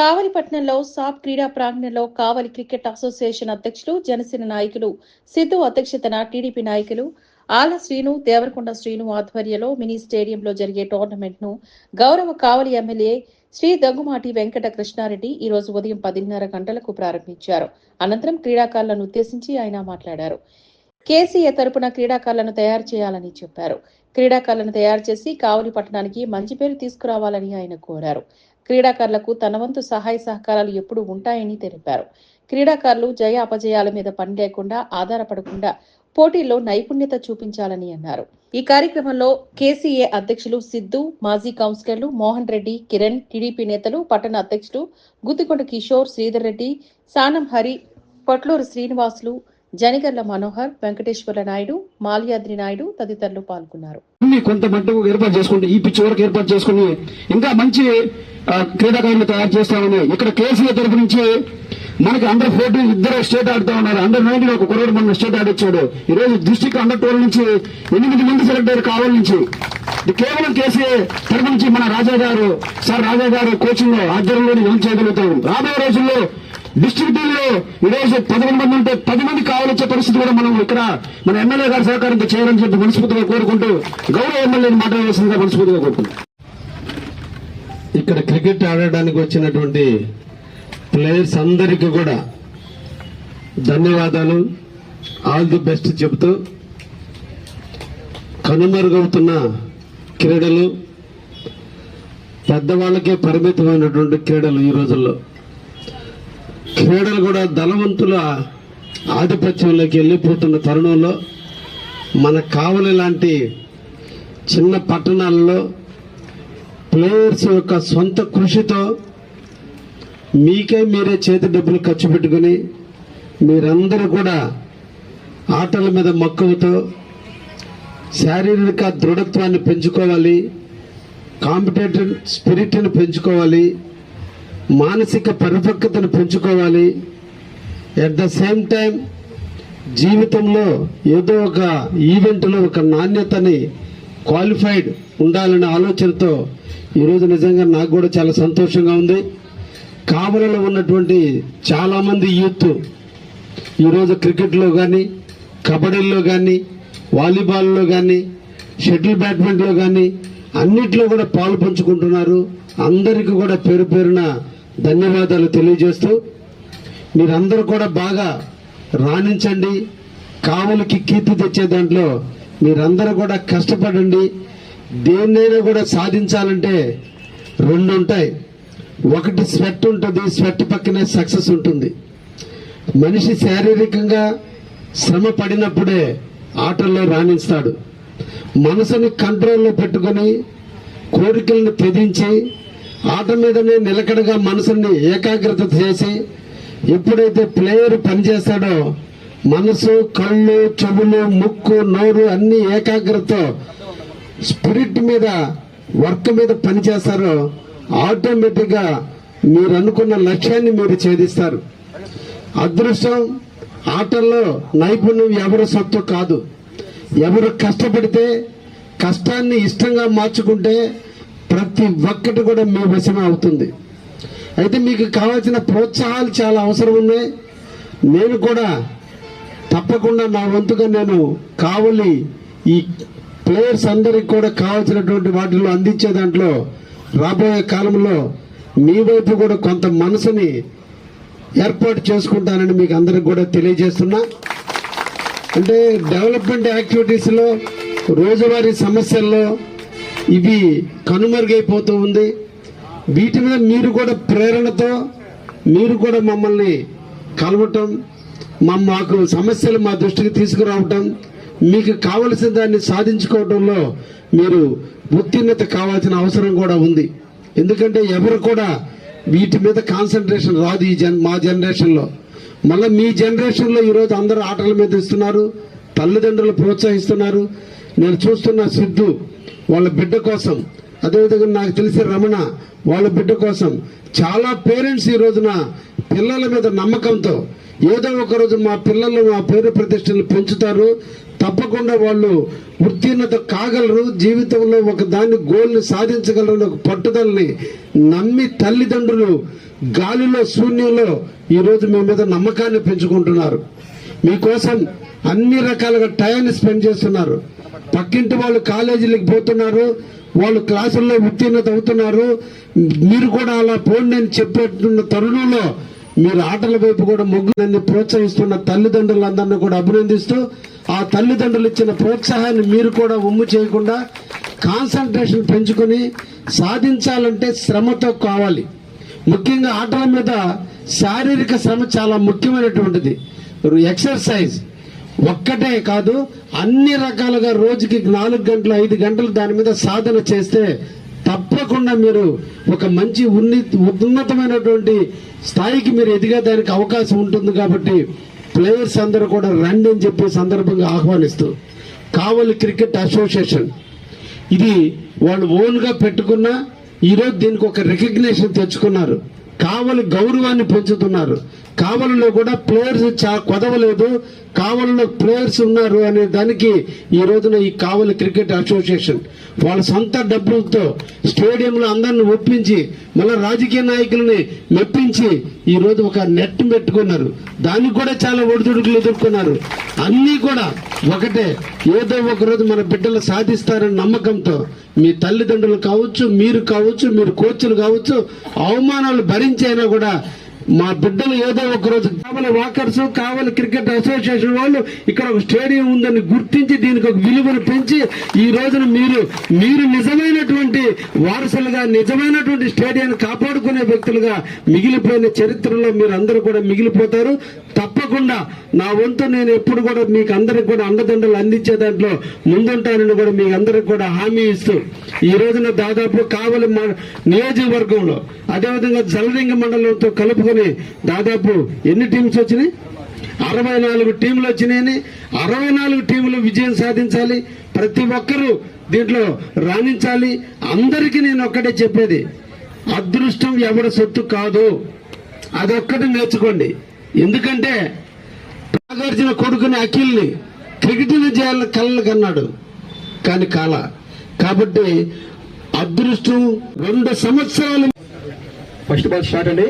కావలిపట్నంలో సాప్ క్రీడా ప్రాంగణంలో కావలి cricket association అధ్యక్షులు జనసేన నాయకులు సిద్ధు అధ్యక్షతన టీడీపీ నాయకులు ఆల శ్రీను దేవరకొండ శ్రీను ఆధ్వర్యంలో మినీ స్టేడియంలో జరిగే టోర్నమెంట్ను గౌరవ కావలి ఎమ్మెల్యే శ్రీ దగ్గుమాటి వెంకట కృష్ణారెడ్డి ఈ రోజు ఉదయం పదిన్నర గంటలకు ప్రారంభించారు. అనంతరం క్రీడాకారులను ఉద్దేశించి ఆయన మాట్లాడారు. కేసీఏ తరపున క్రీడాకారులను తయారు చేయాలని చెప్పారు. క్రీడాకారులను తయారు చేసి కావలి పట్టణానికి మంచి పేరు తీసుకురావాలని ఆయన కోరారు. క్రీడాకారులకు తన వంతు సహాయ సహకారాలు ఎప్పుడు ఉంటాయని తెలిపారు. క్రీడాకారులు జయ అపజయాల మీద పని లేకుండా ఆధారపడకుండా పోటీల్లో నైపుణ్యత చూపించాలని అన్నారు. ఈ కార్యక్రమంలో కేసీఏ అధ్యక్షులు సిద్ధు మాజీ కౌన్సిలర్లు మోహన్ రెడ్డి కిరణ్ టీడీపీ నేతలు పట్టణ అధ్యక్షులు గుత్తికొండ కిషోర్ శ్రీధర్ రెడ్డి సానం హరి పొట్లూరు శ్రీనివాసులు జనిగర్ల మనోహర్ వెంకటేశ్వర్ల నాయుడు మాల్యాద్రి నాయుడు తదితరులు పాల్గొన్నారు. అన్ని కొంత మట్టుకు ఏర్పాటు చేసుకుంటే ఈ పిచ్ వరకు ఏర్పాటు చేసుకుని ఇంకా మంచి క్రీడాకారులు తయారు చేస్తామని ఇక్కడ కేసీఆర్ తరపు నుంచి మనకి అండర్ ఫోర్టీన్ ఇద్దరు స్టేట్ ఆడుతా ఉన్నారు. అండర్ నైన్టీన్ ఒక కురవడు మన స్టేట్ ఆడొచ్చాడు. ఈ రోజు డిస్టిక్ అండర్ ట్వెల్వ్ నుంచి ఎనిమిది మంది సెలెక్ట్ అయ్యారు కావాలి నుంచి. కేవలం కేసీఆర్ తరపు నుంచి మన రాజా గారు సార్ రాజా గారు కోచింగ్లో ఆధ్వర్యంలో ఏం చేయగలుగుతాం? రాబోయే రోజుల్లో డిస్ట్రిక్ట్ టీమ్లో పదకొండు మంది ఉంటే పది మంది కావాలొచ్చే పరిస్థితి కూడా మనం ఇక్కడ మన ఎమ్మెల్యే గారి సహకారంతో చేయాలని చెప్పి మనస్ఫూర్తిగా కోరుకుంటూ గౌరవ ఎమ్మెల్యేని మాట్లాడవలసిందిగా మనస్ఫూర్తిగా కోరుకుంటున్నాం. ఇక్కడ క్రికెట్ ఆడడానికి వచ్చినటువంటి ప్లేయర్స్ అందరికీ కూడా ధన్యవాదాలు. ఆల్ ది బెస్ట్ చెబుతూ కనుమరుగవుతున్న క్రీడలు పెద్దవాళ్ళకే పరిమితమైనటువంటి క్రీడలు ఈ రోజుల్లో. క్రీడలు కూడా ధనవంతుల ఆధిపత్యంలోకి వెళ్ళిపోతున్న తరుణంలో మన కావలి లాంటి చిన్న పట్టణాల్లో ప్లేయర్స్ యొక్క సొంత కృషితో మీకే మీరే చేతి డబ్బులు ఖర్చు పెట్టుకుని మీరందరూ కూడా ఆటల మీద మక్కువతో శారీరక దృఢత్వాన్ని పెంచుకోవాలి కాంపిటేటివ్ స్పిరిట్ని పెంచుకోవాలి మానసిక పరిపక్వతను పెంచుకోవాలి. ఎట్ ద సేమ్ టైం జీవితంలో ఏదో ఒక ఈవెంట్లో ఒక నాణ్యతని క్వాలిఫైడ్ ఉండాలనే ఆలోచనతో ఈరోజు నిజంగా నాకు కూడా చాలా సంతోషంగా ఉంది. కావలలో ఉన్నటువంటి చాలామంది యూత్ ఈరోజు క్రికెట్లో కానీ కబడ్డీలో కానీ వాలీబాల్లో కానీ షటిల్ బ్యాడ్మింటన్లో కానీ అన్నిట్లో కూడా పాలు పంచుకుంటున్నారు. అందరికీ కూడా పేరు పేరున ధన్యవాదాలు తెలియజేస్తూ మీరందరూ కూడా బాగా రాణించండి. కావులకి కీర్తి తెచ్చే దాంట్లో మీరందరూ కూడా కష్టపడండి. దేన్నైనా కూడా సాధించాలంటే రెండు ఉంటాయి. ఒకటి స్వెట్ ఉంటుంది స్వెట్ పక్కనే సక్సెస్ ఉంటుంది. మనిషి శారీరకంగా శ్రమ పడినప్పుడే ఆటల్లో రాణిస్తాడు. మనసుని కంట్రోల్లో పెట్టుకొని కోరికలను తెదించి ఆట మీదనే నిలకడగా మనసుని ఏకాగ్రత చేసి ఎప్పుడైతే ప్లేయర్ పనిచేస్తాడో మనసు కళ్ళు చెవులు ముక్కు నోరు అన్ని ఏకాగ్రతతో స్పిరిట్ మీద వర్క్ మీద పనిచేస్తారో ఆటోమేటిక్గా మీరు అనుకున్న లక్ష్యాన్ని మీరు ఛేదిస్తారు. అదృష్టం ఆటల్లో నైపుణ్యం ఎవరి సొత్తు కాదు. ఎవరు కష్టపడితే కష్టాన్ని ఇష్టంగా మార్చుకుంటే ప్రతి ఒక్కటి కూడా మీ వశమే అవుతుంది. అయితే మీకు కావాల్సిన ప్రోత్సాహాలు చాలా అవసరం ఉన్నాయి. నేను కూడా తప్పకుండా నా వంతుగా నేను కావలి ఈ ప్లేయర్స్ అందరికి కూడా కావాల్సినటువంటి వాటిలో అందించే దాంట్లో రాబోయే కాలంలో మీ వైపు కూడా కొంత మనసుని ఏర్పాటు చేసుకుంటానని మీకు అందరికి కూడా తెలియజేస్తున్నా. అంటే డెవలప్మెంట్ యాక్టివిటీస్లో రోజువారీ సమస్యల్లో ఇవి కనుమరుగైపోతూ ఉంది. వీటి మీద మీరు కూడా ప్రేరణతో మీరు కూడా మమ్మల్ని కలవటం మా మాకు సమస్యలు మా దృష్టికి తీసుకురావటం మీకు కావలసిన దాన్ని సాధించుకోవడంలో మీరు ఉత్తీర్ణత కావాల్సిన అవసరం కూడా ఉంది. ఎందుకంటే ఎవరు కూడా వీటి మీద కాన్సన్ట్రేషన్ రాదు ఈ జన్ మా జనరేషన్లో. మళ్ళీ మీ జనరేషన్లో ఈరోజు అందరూ ఆటల మీద ఇస్తున్నారు తల్లిదండ్రులు ప్రోత్సహిస్తున్నారు. నేను చూస్తున్న సిద్ధు వాళ్ళ బిడ్డ కోసం. అదేవిధంగా నాకు తెలిసే రమణ వాళ్ళ బిడ్డ కోసం. చాలా పేరెంట్స్ ఈ రోజున పిల్లల మీద నమ్మకంతో ఏదో ఒక రోజు మా పిల్లలు మా పేరు ప్రతిష్టలు పెంచుతారు. తప్పకుండా వాళ్ళు ఉత్తీర్ణత కాగలరు. జీవితంలో ఒక దాన్ని గోల్ని సాధించగలరు ఒక పట్టుదలని నమ్మి తల్లిదండ్రులు గాలిలో శూన్యంలో ఈరోజు మీ మీద నమ్మకాన్ని పెంచుకుంటున్నారు. మీకోసం అన్ని రకాలుగా టైంని స్పెండ్ చేస్తున్నారు. పక్కింటి వాళ్ళు కాలేజీలకు పోతున్నారు వాళ్ళు క్లాసుల్లో ఉత్తీర్ణత అవుతున్నారు. మీరు కూడా అలా పోండి అని చెప్పేటున్న తరుణంలో మీరు ఆటల వైపు కూడా మొగ్గుని ప్రోత్సహిస్తున్న తల్లిదండ్రులందరినీ కూడా అభినందిస్తూ ఆ తల్లిదండ్రులు ఇచ్చిన ప్రోత్సాహాన్ని మీరు కూడా ఉమ్ము చేయకుండా కాన్సన్ట్రేషన్ పెంచుకొని సాధించాలంటే శ్రమతో కావాలి. ముఖ్యంగా ఆటల మీద శారీరక శ్రమ చాలా ముఖ్యమైనటువంటిది. ఎక్సర్సైజ్ ఒక్కటే కాదు అన్ని రకాలుగా రోజుకి నాలుగు గంటలు ఐదు గంటలు దాని మీద సాధన చేస్తే తప్పకుండా మీరు ఒక మంచి ఉన్ని ఉన్నతమైనటువంటి స్థాయికి మీరు ఎదిగేదానికి అవకాశం ఉంటుంది కాబట్టి ప్లేయర్స్ అందరూ కూడా రండి అని చెప్పి సందర్భంగా ఆహ్వానిస్తూ. Kavali cricket association. ఇది వాళ్ళు ఓన్గా పెట్టుకున్న ఈరోజు దీనికి ఒక రికగ్నేషన్ తెచ్చుకున్నారు. కావలి గౌరవాన్ని పెంచుతున్నారు. కావలలో కూడా ప్లేయర్స్ చా కొదవలేదు. కావలలో ప్లేయర్స్ ఉన్నారు అనే దానికి ఈ రోజున ఈ కావలి క్రికెట్ అసోసియేషన్ వాళ్ళ సొంత డబ్బులతో స్టేడియంలో అందరిని ఒప్పించి మళ్ళీ రాజకీయ నాయకులని మెప్పించి ఈ రోజు ఒక నెట్ పెట్టుకున్నారు. దానికి కూడా చాలా ఒడిదుడుకులు ఎదుర్కొన్నారు. అన్నీ కూడా ఒకటే ఏదో ఒక రోజు మన బిడ్డలు సాధిస్తారని నమ్మకంతో మీ తల్లిదండ్రులు కావచ్చు మీరు కావచ్చు మీరు కోచ్లు కావచ్చు అవమానాలు భరించైనా కూడా మా బిడ్డలు ఏదో ఒక రోజు కావాలి వాకర్స్ కావలి క్రికెట్ అసోసియేషన్ వాళ్ళు ఇక్కడ ఒక స్టేడియం ఉందని గుర్తించి దీనికి ఒక విలువను పెంచి ఈ రోజున మీరు మీరు నిజమైనటువంటి వారసులుగా నిజమైనటువంటి స్టేడియాన్ని కాపాడుకునే వ్యక్తులుగా మిగిలిపోయిన చరిత్రలో మీరు అందరూ కూడా మిగిలిపోతారు. తప్పకుండా నా వంతు నేను ఎప్పుడు కూడా మీకు అందరికి కూడా అండదండలు అందించే దాంట్లో ముందుంటానని కూడా మీకు అందరికి కూడా హామీ ఇస్తూ ఈ రోజున దాదాపు కావలి మ- నియోజకవర్గంలో అదేవిధంగా జలలింగ మండలంతో కలుపుకొని దాదాపు ఎన్ని టీమ్స్ వచ్చినాయి? అరవై నాలుగు టీంలు వచ్చినాయని అరవై నాలుగు టీంలు విజయం సాధించాలి. ప్రతి ఒక్కరూ దీంట్లో రాణించాలి. అందరికీ నేను ఒక్కటే చెప్పేది. అదృష్టం ఎవరి సొత్తు కాదు. అదొక్కటి నేర్చుకోండి. ఎందుకంటే నాగార్జున కొడుకుని అఖిల్ని క్రికెట్ని చేయాలని కలలు కన్నాడు. కానీ కాల. కాబట్టి అదృష్టం రెండు సంవత్సరాలు ఫస్ట్ బాల్ స్టార్ట్ అండి.